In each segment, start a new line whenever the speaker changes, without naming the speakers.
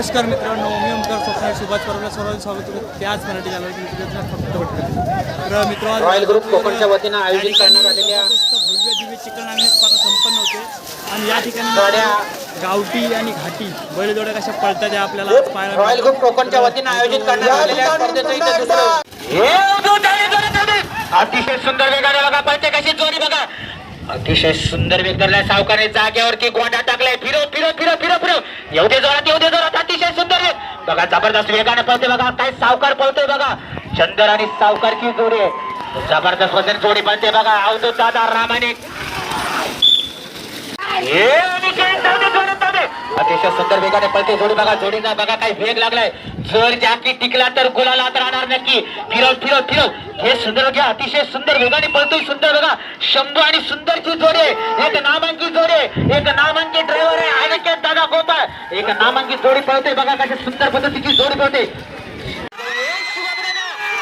नमस्कार मित्रांनो मी ओमकार स्वप्नार सुभाष परवला सर्वांचं स्वागत करतो त्याच मराठी चॅनल फक्त भटकत तर मित्र
रॉयल ग्रुप कोकणच्या वतीनं आयोजित करण्यात आलेल्या
भव्य दिव्य चिकन आणि स्पर्धा संपन्न होते आणि या ठिकाणी
गाड्या-
गावठी आणि घाटी बैलजोड्या कशा पळतात त्या आपल्याला पाहायला
रॉयल. ग्रुप कोकणच्या वतीनं आयोजित करण्यात आलेल्या स्पर्धेचं इथं दुसरं. अतिशय सुंदर वेगाने बघा पळते कशी बघा अतिशय सुंदर वेग धरलाय सावकाने जागेवरती गोंडा टाकलाय. फिरो फिरो फिरो फिरो फिरव. येऊ दे जोरात येऊ दे जोरात. अतिशय सुंदर वेग बघा जबरदस्त वेगाने पळते बघा. काय सावकार पळतोय बघा. चंदर आणि सावकार की जोडी आहे. जबरदस्त वजन जोडी पळते बघा. अवधूत दादा रामाने. हे अतिशय सुंदर वेगाने पळते जोडी बघा. जोडीचा बघा काही वेग लागलाय. जर जाकी टिकला तर गुलालात राहणार नक्की. फिरव फिरव फिरव. हे सुंदर घ्या अतिशय सुंदर वेगाने पळतोय सुंदर बघा. शंभू आणि सुंदरची जोडे एक नामांकित जोडे एक नामांकित ड्रायव्हर आहे. अनिकेत दादा गोपाळ. एक नामांकित जोडी पळते. बघा कशी सुंदर पद्धतीची जोडी पळते.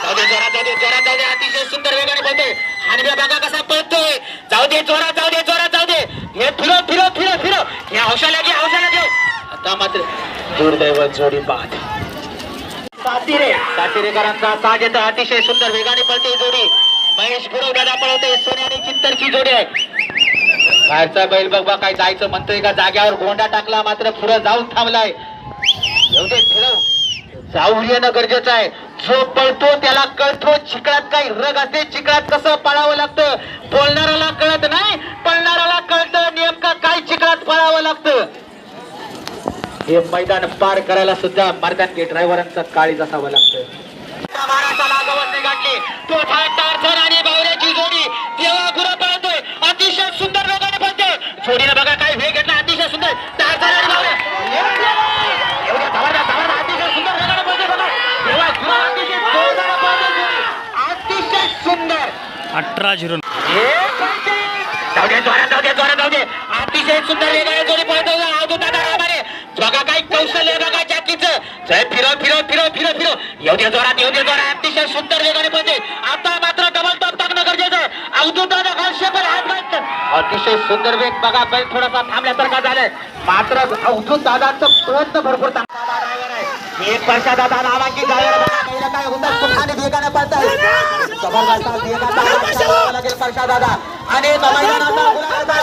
जाऊ दे जाऊ दे अतिशय सुंदर वेगाने पळते. आणि बघा कसा पळतोय. जाऊ दे जोरा जाऊ दे जोरा जाऊ दे. हे फिरव फिरो फिरव फिरो हे हौशाला घे हौशाला घे. आता मात्र दुर्दैव जोडी बाद. सातिरे. सातिरेकरांचा साज अतिशय सुंदर वेगाने पळते जोडी. महेश गुरव दादा पळवते सोन्याने चित्तरची जोडी आहे. बाहेरचा बैल बघ काय जायचं म्हणतोय का? जाग्यावर गोंडा टाकला मात्र पुढे जाऊन थांबलाय. येऊ दे फिरव जाऊन येणं गरजेचं आहे. जो पळतो त्याला कळतो चिकळात काही रग असते. चिकळात कसं पळावं लागतं? बोलणाऱ्याला कळत नाही. पळणाऱ्याला कळतं नेमकं काय चिकळात पळावं लागतं? हे मैदान पार करायला सुद्धा मर्दानकी ड्रायव्हरांचा काळीज असावं लागतं महाराष्ट्राला गवसणी गाठली. तो टार्झन आणि बावऱ्याची जोडी तेव्हा गुरु पळतोय. अतिशय सुंदर जोडीनं बघा काय वेग घेतला. अतिशय सुंदर. टार्झन आणि
अठरा झिरो
हे अतिशय सुंदर वेगाने जोडी पळतो अवधूत दादा रामाने बघा काय कौशल्य बघा जॅकीच. जय फिरव फिरव फिरव फिरव फिरो येऊ दे जोरात येऊ दे जोरात. अतिशय सुंदर वेगाने पळते. आता मात्र डबल टॉप टाकणं गरजेचं. आहे अवधूत हात मारतात. अतिशय सुंदर वेग बघा बैल थोडासा थांबल्यासारखा झालाय. मात्र अवधूत दादाचं प्रयत्न भरपूर एक वर्षा दादा नावांकित driver काय होतं सुखाने वेगाने पळताय जबरदस्त वेगाचा लागेल परशा दादा. आणि मैदानाचा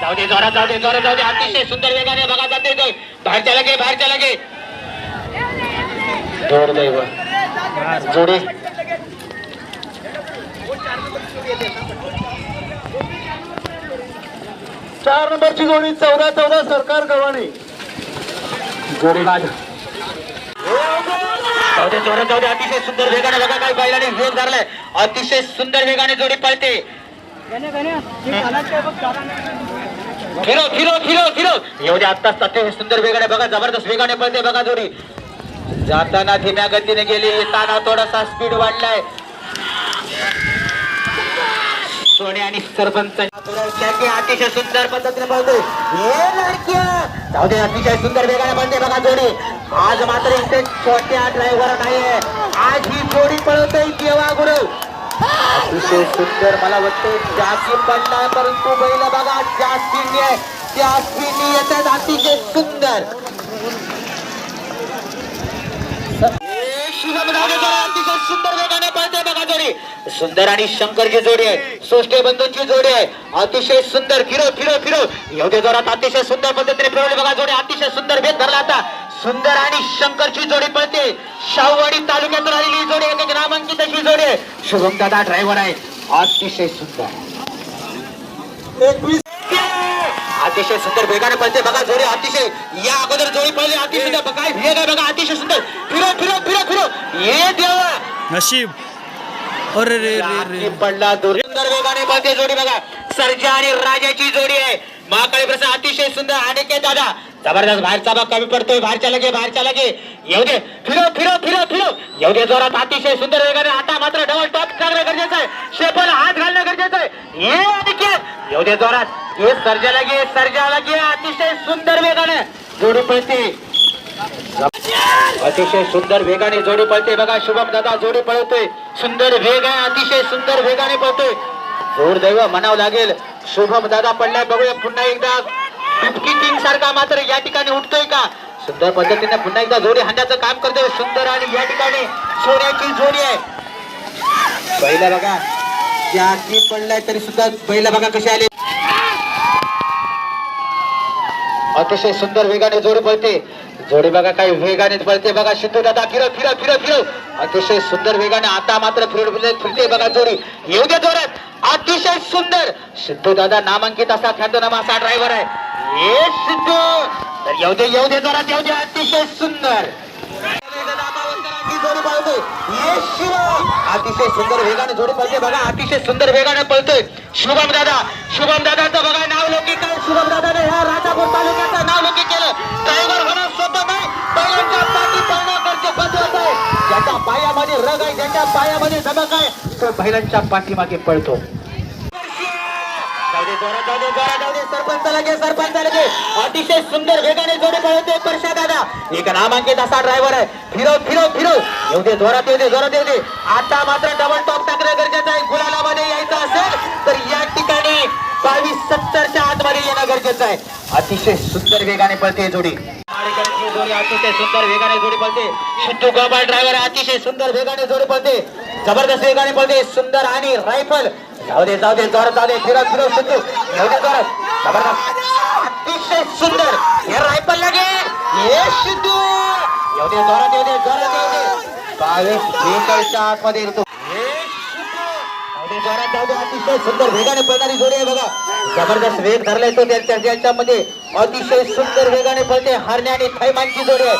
जाऊ दे जोरात जाऊ दे जोरात जाऊ दे. अतिशय सुंदर वेगाने बघा जाते तो. बाहेरच्या लगे बाहेरच्या लगे दुर्दैव जोडी.
चार नंबरची जोडी चौदा चौदा सरकार गव्हाणे.
जोडी बाद. जाऊ दे अतिशय सुंदर वेगाने बघा काय बैलाने. वेग धरलाय. अतिशय सुंदर वेगाने जोडी पळते. फिरो फिरो फिरो फिरो. एवढे आत्ताच अतिशय सुंदर वेगाने बघा जबरदस्त वेगाने पळते बघा जोडी जाताना धीम्या गतीने गेली येताना थोडासा स्पीड वाढलाय. सोने आणि सरपंच. अतिशय सुंदर पद्धतीने पळते हे लडक्या. जाऊ दे अतिशय सुंदर वेगाने पळते बघा जोडी आज मात्र इथे छोट्या ड्रायव्हर नाहीये. आज ही जोडी पळतोय देवा गुरु अतिशय सुंदर मला वाटतं जास्ती पडलाय परंतु बैल बघा जास्तीने आहे. येतात अतिशय सुंदर अतिशय सुंदर. वेगाने पळते बघा जोडी सुंदर आणि शंकरची जोडी आहे सोष्टे बंधूंची जोडी आहे. अतिशय सुंदर फिरो फिरो फिरो एवढ्या जोरात अतिशय सुंदर पद्धतीने फिरवली बघा जोडी अतिशय सुंदर भेद धरला आता. सुंदर आणि शंकरची जोडी पळते. शाहूवाडी तालुक्यातून आलेली ही जोडी आहे एक नामांकित अशी जोडी आहे. शुभम दादा ड्रायव्हर आहे. अतिशय सुंदर.
एकवीस.
अतिशय सुंदर वेगाने पळते. बघा जोडी अतिशय. या अगोदर जोडी पळली. अतिशय सुंदर. काय वेग आहे बघा अतिशय सुंदर. फिरो फिरो फिरो फिरो. ये देवा.
नशीब. अरे रे रे
पडला दूर सुंदर वेगाने पळते जोडी बघा. सर्जा आणि राजाची जोडी आहे. महाकाळी प्रसाद अतिशय सुंदर आणि दादा. जबरदस्त बाहेरचा भाग कमी पडतोय बाहेरच्या लगे बाहेरच्या लगे. येऊ दे. फिरो फिरो फिरो फिरो. येऊ दे जोरात अतिशय सुंदर वेगाने. आता मात्र डबल टॉप टाकणं गरजेचं आहे. शेपल हात घालणं गरजेचं आहे. ये अनिकेत येऊ दे जोरात. ये सर्जा लगे सर्जा लगे. अतिशय सुंदर वेगाने. जोडी पळते. अतिशय सुंदर वेगाने जोडी पळते. बघा शुभम दादा जोडी पळतोय. सुंदर वेग आहे. अतिशय सुंदर वेगाने पळतोय. जोर दैव म्हणावं लागेल. शुभम दादा पडलाय बघूया पुन्हा एकदा. डुबकी किंग सारखा मात्र या ठिकाणी उठतोय का? सुंदर पद्धतीने पुन्हा एकदा जोडी हाण्याचं काम करतोय. सुंदर आणि या ठिकाणी सोन्याची जोडी आहे. पहिला बघा जास्ती पडलाय तरी सुद्धा पहिला बघा कसे आले. अतिशय सुंदर वेगाने जोडी पळते. जोडी बघा काही वेगाने पळते बघा सिद्धू दादा फिरव फिरव फिरव फिरव. अतिशय सुंदर वेगाने आता मात्र फिरते बघा जोडी. येऊ दे जोरात. अतिशय सुंदर. सिद्धू दादा नामांकित असा ख्यातनामा असा ड्रायव्हर आहे. ये सिद्धू तर येऊ दे येऊ दे जोरात येऊ दे. अतिशय सुंदर. ये शिव अतिशय सुंदर वेगाने जोडी पळते बघा. अतिशय सुंदर वेगाने पळतोय. शुभम दादा शुभम दादाचं बघा नाव लौकिक आहे. शुभम दादा ह्या राजापूर तालुक्याचं नाव लौकिक टायगर ड्रायव्हर होणं नाही बैलांच्या पाठी पाहण्याकडचे करते आहे. ज्याच्या पायामध्ये रग आहे ज्याच्या पायामध्ये धमक आहे तो बैलांच्या पाठीमागे पळतो. सरपंच सरपंच अतिशय सुंदर वेगाने जोडे पळते परशा दादा. एक नामांकित असा ड्रायव्हर आहे. फिरव फिरव फिरव येऊ दे जोरात येऊ दे जोरात येऊ दे. आता मात्र डबल टॉप टाकणं गरजेचं आहे. गुलालामध्ये यायचं असेल. गरजेचं आहे. अतिशय सुंदर वेगाने पळते जोडी जोडी. अतिशय सुंदर वेगाने जोडी पळते सिद्धू गोपाळ ड्रायव्हर अतिशय सुंदर वेगाने जोडी पळते. जबरदस्त वेगाने पळते. सुंदर आणि रायफल. जाऊ दे जाऊ दे जोर जाऊ दे. फिरत फिरत सिद्धू. जाऊ दे जोर जबरदस्त. अतिशय सुंदर. हे रायफल लागे. हे सिद्धू. येऊ दे जोरात येऊ दे जोरात येऊ दे. बावीस बेकरच्या आतमध्ये येतो. जोरात जाऊ दे. अतिशय सुंदर वेगाने पळणारी जोडी आहे बघा. जबरदस्त वेग धरलाय तो त्यांच्या ज्याच्यामध्ये अतिशय सुंदर वेगाने पळते. हरण्या आणि थैमानची जोडी. आहे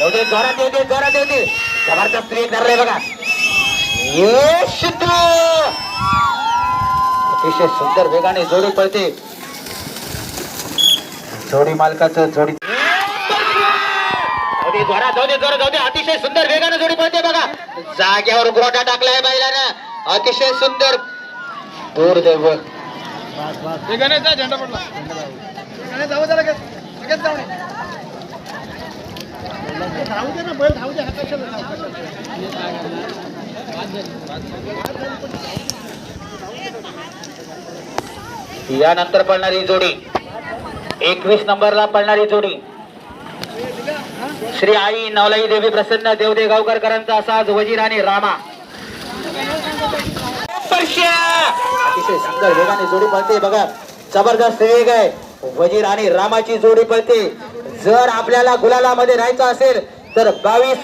हे जोरात येऊ दे जोरात येऊ दे. जबरदस्त वेग धरलाय बघा. ये सिद्धू अतिशय सुंदर वेगाने जोडी पळते. जोडी मालकाचं जोडी जोरात जाऊ दे जोरात जाऊ दे. अतिशय सुंदर वेगाने जोडी पळते बघा. जाग्यावर गोटा टाकलाय बैलानं. अतिशय सुंदर दुर्दैव
वेगाने झेंडा पडला. वेगाने जाऊ दे लगेच. लगेच जाऊ नये धावू दे ना बैल धावू दे कशाला धाव,
यानंतर पळणारी जोडी. एकवीस नंबरला पळणारी जोडी. श्री आई नवलाई देवी प्रसन्न देवदे गावकरकरांचा असा आज वजीर आणि रामा. स्पर्श! अतिशय सुंदर वेगाने जोडी पळते बघा. जबरदस्त वेग आहे. वजीर आणि रामाची जोडी पळते. जर आपल्याला गुलालामध्ये राहायचं असेल तर बावीस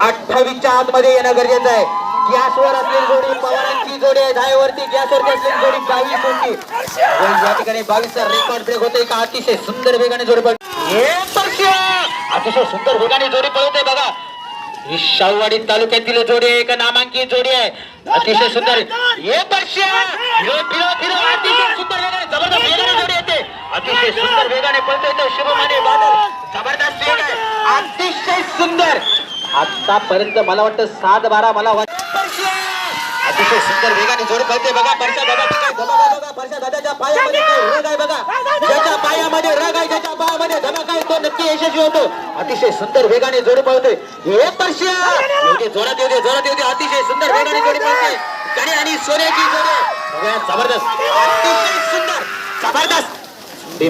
अठ्ठावीसच्या आतमध्ये येणं गरजेचं आहे. गॅसवर असलेली जोडी पवारांची जोडी आहे. धायवरती गॅसवरती असलेली जोडी बावीस होती. या ठिकाणी बावीसचा रेकॉर्ड ब्रेक होते का अतिशय सुंदर वेगाने जोडी पळते हे अतिशय सुंदर वेगाने जोडी पळवते बघा. ही शाहूवाडी तालुक्यातील जोडी आहे एक नामांकित जोडी आहे. अतिशय सुंदर. हे फिरो अतिशय सुंदर वेगाने जबरदस्त वेगाने जोडी येते. अतिशय सुंदर वेगाने पळतोय तो शुभम आणि बादल. जबरदस्त वेग आहे. अतिशय सुंदर. आतापर्यंत मला वाटतं सात बारा मला अतिशय सुंदर वेगाने जोडी पळते. बघा परशा बघा परशा दादाच्या पायामध्ये काय रग आहे बघा ज्याच्या पायामध्ये रग आहे पायामध्ये धमाक आहे तो नक्की यशस्वी होतो? अतिशय सुंदर वेगाने जोडी पळतोय. हे परशा एवढे जोरात येऊ दे जोरात येऊ दे. अतिशय सुंदर वेगाने जोडी पळते गणे आणि सोन्याची जोडी. जबरदस्त. अतिशय सुंदर. जबरदस्त. ते